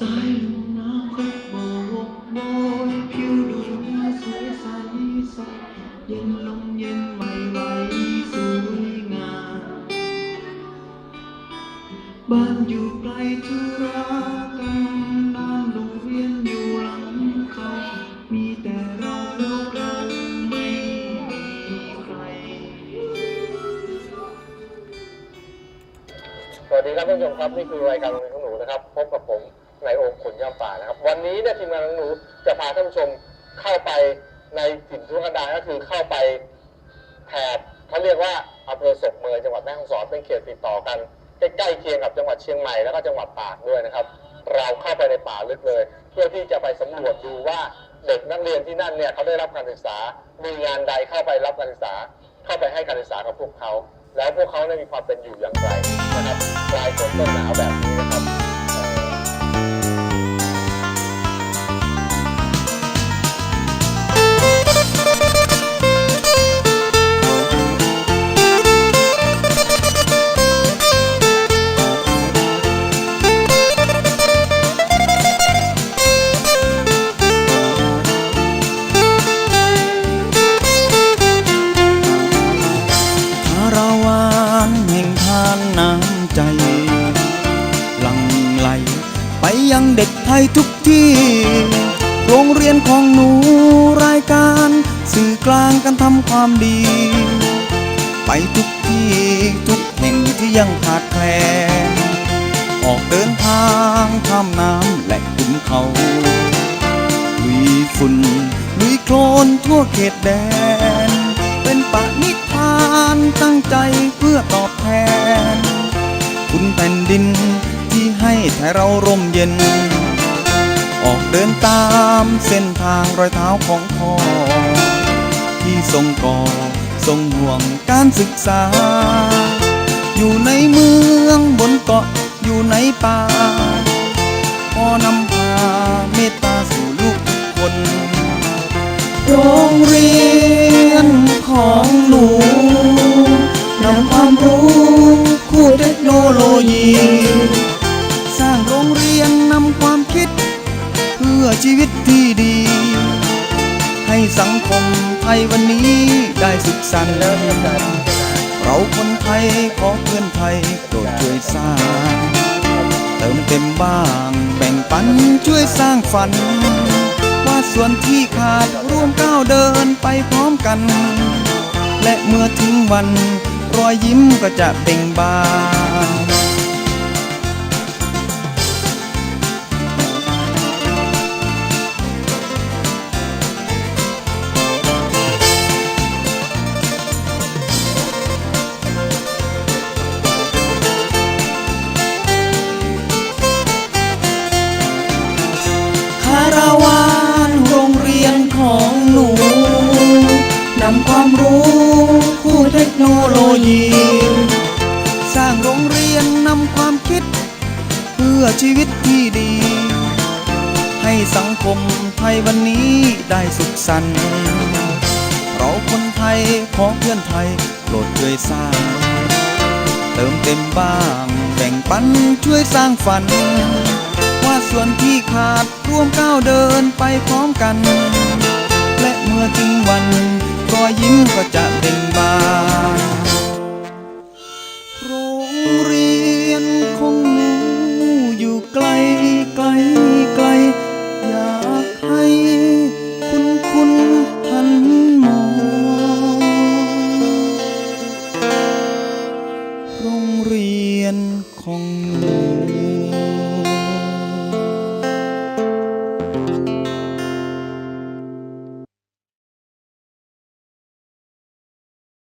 สายลมน้ำเคยโบกโบยผิวดูน่าสวยใสใสเย็นลมเย็นไหวไหวสวยงามบ้านอยู่ไกลธุระกันนานโรงเรียนอยู่หลังเขามีแต่เราล้กันไม่มีใคร สวัสดีครับท่านผู้ชมครับ นี่คือรายการโรงเรียนของหนูนะครับ พบกับผม ในายโอมขนย่ำป่านะครับ วันนี้เนี่ยทีมงานของหนูจะพาท่านผู้ชมเข้าไปในถิ่นทุรกันดารก็คือเข้าไปแถบเขาเรียกว่าอำเภอศพเมยจังหวัดแม่ฮ่องสอนเป็นเขตติดต่อกันใกล้ๆเคียงกับจังหวัดเชียงใหม่แล้วก็จังหวัดตากด้วยนะครับ เราเข้าไปในป่าลึกเลย เพื่อที่จะไปสำรวจดูว่าเด็กนักเรียนที่นั่นเนี่ยเขาได้รับการศึกษา มีงานใดเข้าไปรับการศึกษา เข้าไปให้การศึกษากับพวกเขา แล้วพวกเขาเนี่ยมีความเป็นอยู่อย่างไรนะครับปลายฝนต้นหนาวแบบนี้ ทยทุกที่ โรงเรียนของหนูรายการสื่อกลางกันทำความดี ไปทุกที่ทุกแห่งที่ยังขาดแคลนออกเดินทางข้ามน้ำและขุนเขาลุยฝุ่นลุยโคลนทั่วเขตแดน เป็นปณิธานตั้งใจเพื่อตอบแทน คุณแผ่นดินที่ให้แท้เราร่มเย็น ออกเดินตามเส้นทางรอยเท้าของพ่อ ที่ทรงก่อทรงห่วงการศึกษา อยู่ในเมืองบนเกาะอยู่ในป่าพ่อนำพาเมตตาสู่ลูกทุกคน โรงเรียนของหนูนำความรู้คู่เทคโนโลยี สร้างโรงเรียนนำความ พื่อชีวิตที่ดี ให้สังคมไทยวันนี้ได้สุขสันต์เราคนไทยขอเพื่อนไทยโปรดช่วยสร้าง เติมเต็มบ้างแบ่งปันช่วยสร้างฝัน ว่าส่วนที่ขาดร่วมก้าวเดินไปพร้อมกัน และเมื่อถึงวันรอยยิ้มก็จะเบ่งบาน ให้สังคมไทยวันนี้ได้สุขสันต์เราคนไทยขอเพื่อนไทยโปรดช่วยสร้าง เติมเต็มบ้างแบ่งปันช่วยสร้างฝัน ว่าส่วนที่ขาดร่วมก้าวเดินไปพร้อมกัน และเมื่อถึงวันรอยยิ้มก็จะเบ่งบาน